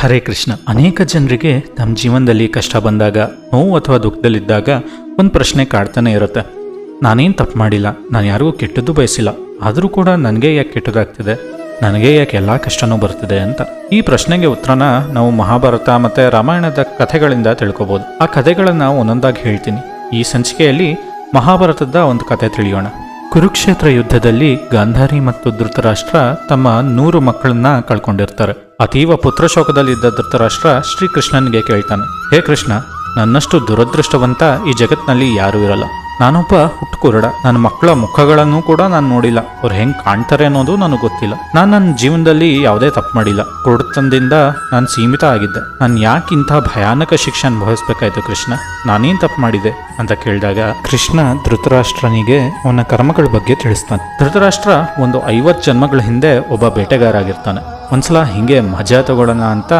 ಹರೇ ಕೃಷ್ಣ. ಅನೇಕ ಜನರಿಗೆ ತಮ್ಮ ಜೀವನದಲ್ಲಿ ಕಷ್ಟ ಬಂದಾಗ, ನೋವು ಅಥವಾ ದುಃಖದಲ್ಲಿದ್ದಾಗ ಒಂದು ಪ್ರಶ್ನೆ ಕಾಡ್ತಾನೆ ಇರುತ್ತೆ. ನಾನೇನು ತಪ್ಪು ಮಾಡಿಲ್ಲ, ನಾನು ಯಾರಿಗೂ ಕೆಟ್ಟದ್ದು ಬಯಸಿಲ್ಲ, ಆದರೂ ಕೂಡ ನನಗೆ ಯಾಕೆ ಕೆಟ್ಟದಾಗ್ತಿದೆ, ನನಗೆ ಯಾಕೆ ಎಲ್ಲ ಕಷ್ಟನೂ ಬರ್ತಿದೆ ಅಂತ. ಈ ಪ್ರಶ್ನೆಗೆ ಉತ್ತರನ ನಾವು ಮಹಾಭಾರತ ಮತ್ತು ರಾಮಾಯಣದ ಕಥೆಗಳಿಂದ ತಿಳ್ಕೊಬೋದು. ಆ ಕಥೆಗಳನ್ನು ಒಂದೊಂದಾಗಿ ಹೇಳ್ತೀನಿ. ಈ ಸಂಚಿಕೆಯಲ್ಲಿ ಮಹಾಭಾರತದ ಒಂದು ಕಥೆ ತಿಳಿಯೋಣ. ಕುರುಕ್ಷೇತ್ರ ಯುದ್ಧದಲ್ಲಿ ಗಾಂಧಾರಿ ಮತ್ತು ಧೃತರಾಷ್ಟ್ರ ತಮ್ಮ ನೂರು ಮಕ್ಕಳನ್ನ ಕಳ್ಕೊಂಡಿರ್ತಾರೆ. ಅತೀವ ಪುತ್ರಶೋಕದಲ್ಲಿದ್ದ ಧೃತರಾಷ್ಟ್ರ ಶ್ರೀಕೃಷ್ಣನಿಗೆ ಕೇಳ್ತಾನೆ. ಹೇ ಕೃಷ್ಣ, ನನ್ನಷ್ಟು ದುರದೃಷ್ಟವಂತ ಈ ಜಗತ್ನಲ್ಲಿ ಯಾರೂ ಇರಲ್ಲ. ನಾನೊಬ್ಬ ಹುಟ್ಟುಕುರುಡ. ನನ್ನ ಮಕ್ಕಳ ಮುಖಗಳನ್ನು ಕೂಡ ನಾನು ನೋಡಿಲ್ಲ. ಅವ್ರು ಹೆಂಗೆ ಕಾಣ್ತಾರೆ ಅನ್ನೋದು ನನಗೆ ಗೊತ್ತಿಲ್ಲ. ನಾನು ನನ್ನ ಜೀವನದಲ್ಲಿ ಯಾವುದೇ ತಪ್ಪು ಮಾಡಿಲ್ಲ. ಕುರುಡತನದಿಂದ ನಾನು ಸೀಮಿತ ಆಗಿದ್ದೆ. ನಾನು ಯಾಕೆ ಇಂಥ ಭಯಾನಕ ಶಿಕ್ಷೆ ಅನುಭವಿಸ್ಬೇಕಾಯ್ತು ಕೃಷ್ಣ? ನಾನೇನು ತಪ್ಪು ಮಾಡಿದೆ ಅಂತ ಕೇಳಿದಾಗ ಕೃಷ್ಣ ಧೃತರಾಷ್ಟ್ರನಿಗೆ ಅವನ ಕರ್ಮಗಳ ಬಗ್ಗೆ ತಿಳಿಸ್ತಾನೆ. ಧೃತರಾಷ್ಟ್ರ ಒಂದು ಐವತ್ತು ಜನ್ಮಗಳ ಹಿಂದೆ ಒಬ್ಬ ಬೇಟೆಗಾರ ಆಗಿರ್ತಾನೆ. ಒಂದ್ಸಲ ಹಿಂಗೆ ಮಜಾ ತಗೊಳ್ಳೋಣ ಅಂತ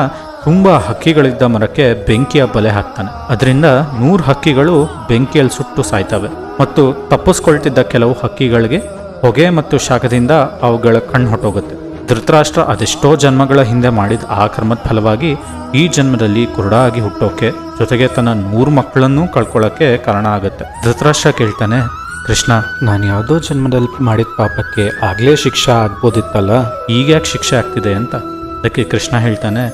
ತುಂಬಾ ಹಕ್ಕಿಗಳಿದ್ದ ಮರಕ್ಕೆ ಬೆಂಕಿಯ ಬಲೆ ಹಾಕ್ತಾನೆ. ಅದರಿಂದ ನೂರು ಹಕ್ಕಿಗಳು ಬೆಂಕಿಯಲ್ಲಿ ಸುಟ್ಟು ಸಾಯ್ತವೆ. ಮತ್ತು ತಪ್ಪಿಸ್ಕೊಳ್ತಿದ್ದ ಕೆಲವು ಹಕ್ಕಿಗಳಿಗೆ ಹೊಗೆ ಮತ್ತು ಶಾಖದಿಂದ ಅವುಗಳ ಕಣ್ಣು ಹೊಟ್ಟೋಗುತ್ತೆ. ಧೃತರಾಷ್ಟ್ರ ಅದೆಷ್ಟೋ ಜನ್ಮಗಳ ಹಿಂದೆ ಮಾಡಿದ ಆ ಕರ್ಮದ ಫಲವಾಗಿ ಈ ಜನ್ಮದಲ್ಲಿ ಕುರುಡಾಗಿ ಹುಟ್ಟೋಕೆ ಜೊತೆಗೆ ತನ್ನ ನೂರು ಮಕ್ಕಳನ್ನೂ ಕಳ್ಕೊಳ್ಳೋಕ್ಕೆ ಕಾರಣ ಆಗುತ್ತೆ. ಧೃತರಾಷ್ಟ್ರ ಕೇಳ್ತಾನೆ ಕೃಷ್ಣ, ನಾನು ಯಾವುದೋ ಜನ್ಮದಲ್ಲಿ ಮಾಡಿದ ಪಾಪಕ್ಕೆ ಆಗಲೇ ಶಿಕ್ಷೆ ಆಗ್ಬೋದಿತ್ತಲ್ಲ? ಈಗ ಯಾಕೆ ಶಿಕ್ಷೆ ಆಗ್ತಿದೆ ಅಂತ? ಅದಕ್ಕೆ ಕೃಷ್ಣ ಹೇಳ್ತಾನೆ,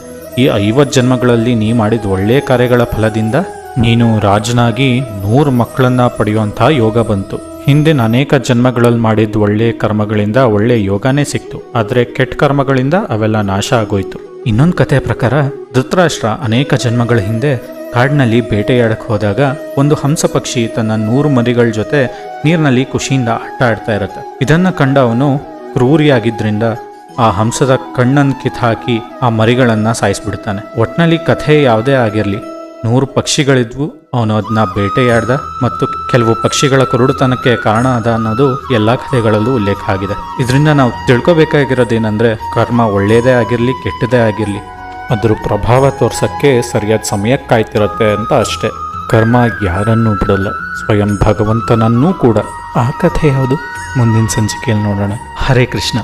ಈ ಐವತ್ತು ಜನ್ಮಗಳಲ್ಲಿ ನೀ ಮಾಡಿದ ಒಳ್ಳೆಯ ಕಾರ್ಯಗಳ ಫಲದಿಂದ ನೀನು ರಾಜನಾಗಿ ನೂರು ಮಕ್ಕಳನ್ನ ಪಡೆಯುವಂಥ ಯೋಗ ಬಂತು. ಹಿಂದಿನ ಅನೇಕ ಜನ್ಮಗಳಲ್ಲಿ ಮಾಡಿದ ಒಳ್ಳೆಯ ಕರ್ಮಗಳಿಂದ ಒಳ್ಳೆಯ ಯೋಗನೇ ಸಿಕ್ತು. ಆದರೆ ಕೆಟ್ಟ ಕರ್ಮಗಳಿಂದ ಅವೆಲ್ಲ ನಾಶ ಆಗೋಯ್ತು. ಇನ್ನೊಂದು ಕಥೆಯ ಪ್ರಕಾರ, ಧೃತರಾಷ್ಟ್ರ ಅನೇಕ ಜನ್ಮಗಳ ಹಿಂದೆ ಕಾಡಿನಲ್ಲಿ ಬೇಟೆಯಾಡಕ್ಕೆ ಹೋದಾಗ ಒಂದು ಹಂಸ ಪಕ್ಷಿ ತನ್ನ ನೂರು ಮರಿಗಳ ಜೊತೆ ನೀರಿನಲ್ಲಿ ಖುಷಿಯಿಂದ ಆಟ ಆಡ್ತಾ ಇರುತ್ತೆ. ಇದನ್ನ ಕಂಡ ಅವನು ಕ್ರೂರಿಯಾಗಿದ್ರಿಂದ ಆ ಹಂಸದ ಕಣ್ಣನ್ನು ಕಿತ್ತಾಕಿ ಆ ಮರಿಗಳನ್ನ ಸಾಯಿಸ್ಬಿಡ್ತಾನೆ. ಒಟ್ನಲ್ಲಿ ಕಥೆ ಯಾವುದೇ ಆಗಿರಲಿ, ನೂರು ಪಕ್ಷಿಗಳಿದ್ವು, ಅವನು ಅದನ್ನ ಬೇಟೆಯಾಡ್ದ ಮತ್ತು ಕೆಲವು ಪಕ್ಷಿಗಳ ಕುರುಡುತನಕ್ಕೆ ಕಾರಣ ಅದ ಅನ್ನೋದು ಎಲ್ಲ ಕಥೆಗಳಲ್ಲೂ ಉಲ್ಲೇಖ ಆಗಿದೆ. ಇದರಿಂದ ನಾವು ತಿಳ್ಕೊಬೇಕಾಗಿರೋದೇನೆಂದ್ರೆ, ಕರ್ಮ ಒಳ್ಳೆಯದೇ ಆಗಿರಲಿ, ಕೆಟ್ಟದೇ ಆಗಿರಲಿ ಅದ್ರ ಪ್ರಭಾವ ತೋರ್ಸಕ್ಕೆ ಸರಿಯಾದ ಸಮಯಕ್ಕೆ ಕಾಯ್ತಿರುತ್ತೆ ಅಂತ ಅಷ್ಟೇ. ಕರ್ಮ ಯಾರನ್ನೂ ಬಿಡಲ್ಲ, ಸ್ವಯಂ ಭಗವಂತನನ್ನೂ ಕೂಡ. ಆ ಕಥೆ ಯಾವುದು? ಮುಂದಿನ ಸಂಚಿಕೆಯಲ್ಲಿ ನೋಡೋಣ. ಹರೇ ಕೃಷ್ಣ.